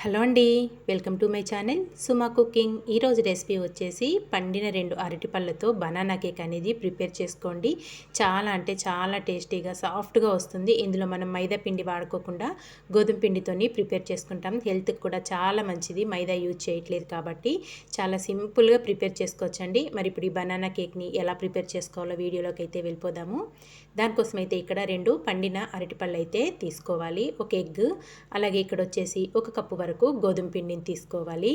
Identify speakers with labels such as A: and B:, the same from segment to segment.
A: Hello అండి welcome to my channel Suma cooking. ఈరోజు recipe వచ్చేసి పండిన రెండు అరటిపళ్ళతో బనానా కేక్ అనేది ప్రిపేర్ చేసుకోండి. చాలా అంటే చాలా టేస్టీగా సాఫ్ట్గా వస్తుంది. ఇందులో మనం మైదా పిండి వాడుకోకుండా గోధుమ పిండితోని ప్రిపేర్ చేసుకుంటాం. హెల్త్కి కూడా చాలా మంచిది. మైదా యూజ్ చేయట్లేదు కాబట్టి చాలా సింపుల్గా ప్రిపేర్ చేసుకోవచ్చండి. మరి ఇప్పుడు ఈ బనానా కేక్ని ఎలా ప్రిపేర్ చేసుకోవాలో వీడియోలోకి అయితే వెళ్ళిపోదాము. దానికోసం అయితే ఇక్కడ రెండు పండిన అరటిపళ్ళు అయితే తీసుకోవాలి. ఒక ఎగ్ అలాగే ఇక్కడ వచ్చేసి ఒక కప్పు వరకు గోధుమ పిండిని తీసుకోవాలి.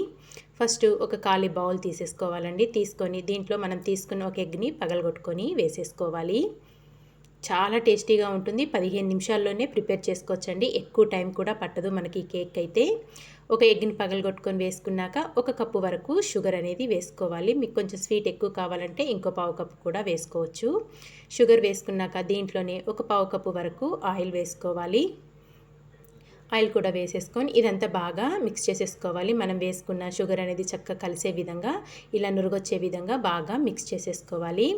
A: ఫస్ట్ ఒక ఖాళీ బౌల్ తీసేసుకోవాలండి. తీసుకొని దీంట్లో మనం తీసుకున్న ఒక ఎగ్ని పగలగొట్టుకొని వేసేసుకోవాలి. చాలా టేస్టీగా ఉంటుంది. పదిహేను నిమిషాల్లోనే ప్రిపేర్ చేసుకోవచ్చండి. ఎక్కువ టైం కూడా పట్టదు మనకి కేక్ అయితే. ఒక ఎగ్ని పగలగొట్టుకొని వేసుకున్నాక ఒక కప్పు వరకు షుగర్ అనేది వేసుకోవాలి. మీకు కొంచెం స్వీట్ ఎక్కువ కావాలంటే ఇంకో పావు కప్పు కూడా వేసుకోవచ్చు. షుగర్ వేసుకున్నాక దీంట్లోనే ఒక పావు కప్పు వరకు ఆయిల్ వేసుకోవాలి. ఆయిల్ కూడా వేసేసుకొని ఇదంతా బాగా మిక్స్ చేసేసుకోవాలి. మనం వేసుకున్న షుగర్ అనేది చక్కగా కలిసే విధంగా ఇలా నురుగొచ్చే విధంగా బాగా మిక్స్ చేసేసుకోవాలి.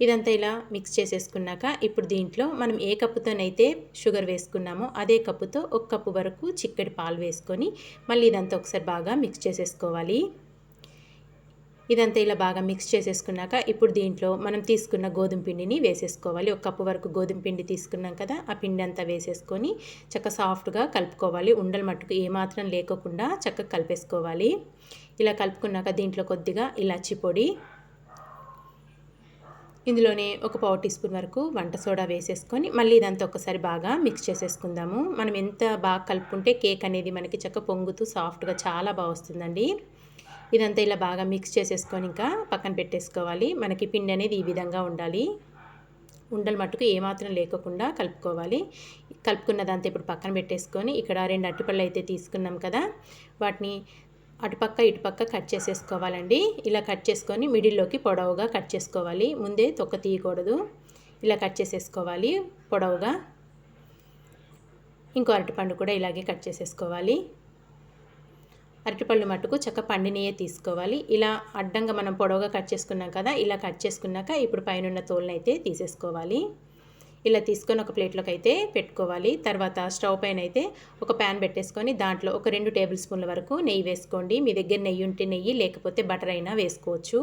A: ఇదంతా ఇలా మిక్స్ చేసేసుకున్నాక ఇప్పుడు దీంట్లో మనం ఏ కప్పుతోనైతే షుగర్ వేసుకున్నామో అదే కప్పుతో ఒక కప్పు వరకు చిక్కటి పాలు వేసుకొని మళ్ళీ ఇదంతా ఒకసారి బాగా మిక్స్ చేసేసుకోవాలి. ఇదంతా ఇలా బాగా మిక్స్ చేసేసుకున్నాక ఇప్పుడు దీంట్లో మనం తీసుకున్న గోధుమ పిండిని వేసేసుకోవాలి. ఒక కప్పు వరకు గోధుమ పిండి తీసుకున్నాం కదా ఆ పిండి అంతా వేసేసుకొని చక్క సాఫ్ట్గా కలుపుకోవాలి. ఉండలు మట్టుకు ఏమాత్రం లేకోకుండా చక్కగా కలిపేసుకోవాలి. ఇలా కలుపుకున్నాక దీంట్లో కొద్దిగా ఇలాచి పొడి ఇందులోనే ఒక పావు టీ స్పూన్ వరకు వంట సోడా వేసేసుకొని మళ్ళీ ఇదంతా ఒకసారి బాగా మిక్స్ చేసేసుకుందాము. మనం ఎంత బాగా కలుపుకుంటే కేక్ అనేది మనకి చక్క పొంగుతూ సాఫ్ట్గా చాలా బాగా వస్తుందండి. ఇదంతా ఇలా బాగా మిక్స్ చేసేసుకొని ఇంకా పక్కన పెట్టేసుకోవాలి. మనకి పిండి అనేది ఈ విధంగా ఉండాలి. ఉండలు మట్టుకు ఏమాత్రం లేకకుండా కలుపుకోవాలి. కలుపుకున్నదంతా ఇప్పుడు పక్కన పెట్టేసుకొని ఇక్కడ రెండు అట్టిపళ్ళు అయితే తీసుకున్నాం కదా వాటిని అటుపక్క ఇటుపక్క కట్ చేసేసుకోవాలండి. ఇలా కట్ చేసుకొని మిడిల్లోకి పొడవుగా కట్ చేసుకోవాలి. ముందే తొక్క తీయకూడదు. ఇలా కట్ చేసేసుకోవాలి పొడవుగా. ఇంకో అరటిపండు కూడా ఇలాగే కట్ చేసేసుకోవాలి. అరటిపళ్ళు మట్టుకు చక్క పండినయే తీసుకోవాలి. ఇలా అడ్డంగా మనం పొడవుగా కట్ చేసుకున్నాం కదా ఇలా కట్ చేసుకున్నాక ఇప్పుడు పైన తోలనైతే తీసేసుకోవాలి. ఇలా తీసుకొని ఒక ప్లేట్లోకి అయితే పెట్టుకోవాలి. తర్వాత స్టవ్ పైన అయితే ఒక ప్యాన్ పెట్టేసుకొని దాంట్లో ఒక రెండు టేబుల్ స్పూన్ల వరకు నెయ్యి వేసుకోండి. మీ దగ్గర నెయ్యి ఉంటే నెయ్యి లేకపోతే బటర్ అయినా వేసుకోవచ్చు.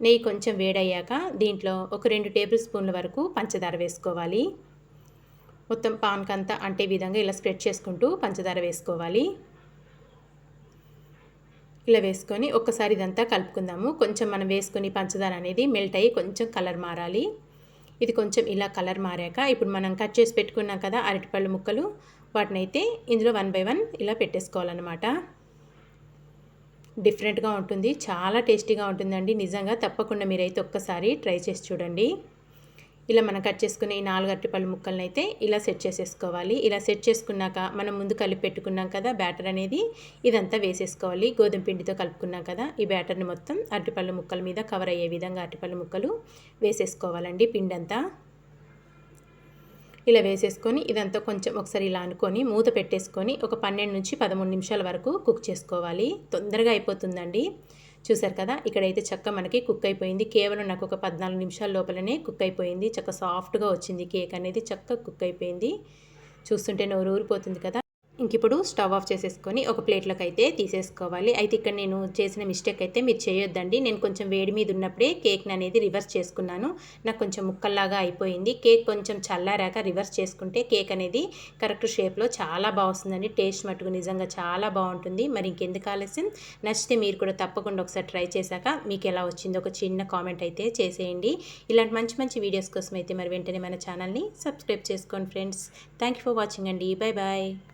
A: నెయ్యి కొంచెం వేడయ్యాక దీంట్లో ఒక రెండు టేబుల్ స్పూన్ల వరకు పంచదార వేసుకోవాలి. మొత్తం పాన్కంతా అంటే విధంగా ఇలా స్ప్రెడ్ చేసుకుంటూ పంచదార వేసుకోవాలి. ఇలా వేసుకొని ఒక్కసారి ఇదంతా కలుపుకుందాము. కొంచెం మనం వేసుకొని పంచదార అనేది మెల్ట్ అయ్యి కొంచెం కలర్ మారాలి. ఇది కొంచెం ఇలా కలర్ మారాక ఇప్పుడు మనం కట్ చేసి పెట్టుకున్నాం కదా అరటిపళ్ళు ముక్కలు వాటిని అయితే ఇందులో వన్ బై వన్ ఇలా పెట్టేసుకోవాలన్నమాట. డిఫరెంట్గా ఉంటుంది. చాలా టేస్టీగా ఉంటుందండి. నిజంగా తప్పకుండా మీరైతే ఒక్కసారి ట్రై చేసి చూడండి. ఇలా మనం కట్ చేసుకునే ఈ నాలుగు అరటిపళ్ళు ముక్కలను అయితే ఇలా సెట్ చేసేసుకోవాలి. ఇలా సెట్ చేసుకున్నాక మనం ముందు కలిపి పెట్టుకున్నాం కదా బ్యాటర్ అనేది ఇదంతా వేసేసుకోవాలి. గోధుమ పిండితో కలుపుకున్నాం కదా ఈ బ్యాటర్ని మొత్తం అరటిపళ్ళు ముక్కల మీద కవర్ అయ్యే విధంగా అరటిపళ్ళు ముక్కలు వేసేసుకోవాలండి పిండి అంతా ఇలా వేసేసుకొని ఇదంతా కొంచెం ఒకసారి ఇలా అనుకొని మూత పెట్టేసుకొని ఒక పన్నెండు నుంచి పదమూడు నిమిషాల వరకు కుక్ చేసుకోవాలి. తొందరగా అయిపోతుందండి. చూసారు కదా ఇక్కడైతే చక్క మనకి కుక్ అయిపోయింది. కేవలం నాకు ఒక పద్నాలుగు నిమిషాల లోపలనే కుక్ అయిపోయింది. చక్క సాఫ్ట్గా వచ్చింది. కేక్ అనేది చక్క కుక్ అయిపోయింది. చూస్తుంటే నోరు ఊరిపోతుంది కదా. ఇంక ఇప్పుడు స్టవ్ ఆఫ్ చేసేసుకొని ఒక ప్లేట్లోకి అయితే తీసేసుకోవాలి. అయితే ఇక్కడ నేను చేసిన మిస్టేక్ అయితే మీరు చేయొద్దండి. నేను కొంచెం వేడి మీద ఉన్నప్పుడే కేక్ని అనేది రివర్స్ చేసుకున్నాను. నాకు కొంచెం ముక్కల్లాగా అయిపోయింది. కేక్ కొంచెం చల్లారాక రివర్స్ చేసుకుంటే కేక్ అనేది కరెక్ట్ షేప్లో చాలా బాగుంటుందండి టేస్ట్ మటుకు నిజంగా చాలా బాగుంటుంది. మరి ఇంకెందుకు ఆలస్యం? నచ్చితే మీరు కూడా తప్పకుండా ఒకసారి ట్రై చేశాక మీకు ఎలా వచ్చిందో ఒక చిన్న కామెంట్ అయితే చేసేయండి. ఇలాంటి మంచి మంచి వీడియోస్ కోసం అయితే మరి వెంటనే మన ఛానల్ని సబ్స్క్రైబ్ చేసుకోండి ఫ్రెండ్స్. థ్యాంక్ ఫర్ వాచింగ్ అండి. Bye bye